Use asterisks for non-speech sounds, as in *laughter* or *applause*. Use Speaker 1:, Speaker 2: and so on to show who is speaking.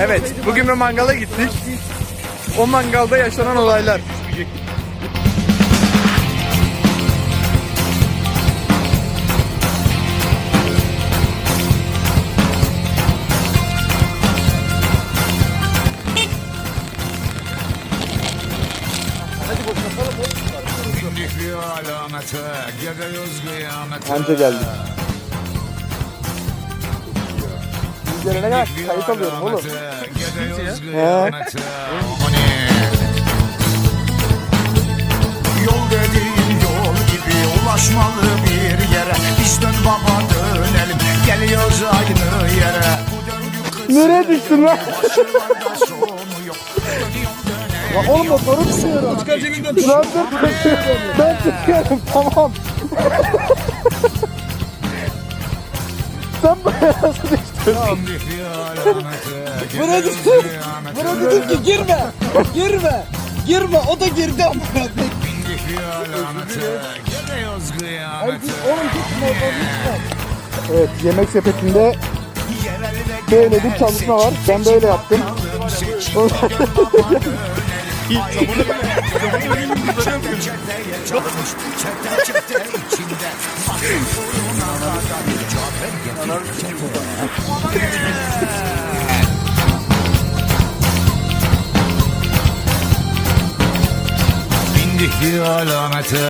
Speaker 1: Evet, bugün bir mangala gittik. O mangalda yaşanan olaylar. Anca geldik. Gelene kadar kayıt alıyorum oğlum. He.
Speaker 2: Yol dediğin yol gibi ulaşmalı bir yere Biz dön baba dönelim geliyoruz aynı yere
Speaker 1: Nereye düştün lan? Lan oğlum motoru tutuyorum. Çıkar cebinden tut. Lan dur ben tutuyorum tamam. Sen
Speaker 2: bir alamete,
Speaker 3: Buna dedim, buna dedim ki girme, girme, girme. O da girdi ama. Oğlum.
Speaker 1: Evet yemek sepetinde böyle bir çalışma var. Ben böyle yaptım. *laughs*
Speaker 2: Bindik bir alamete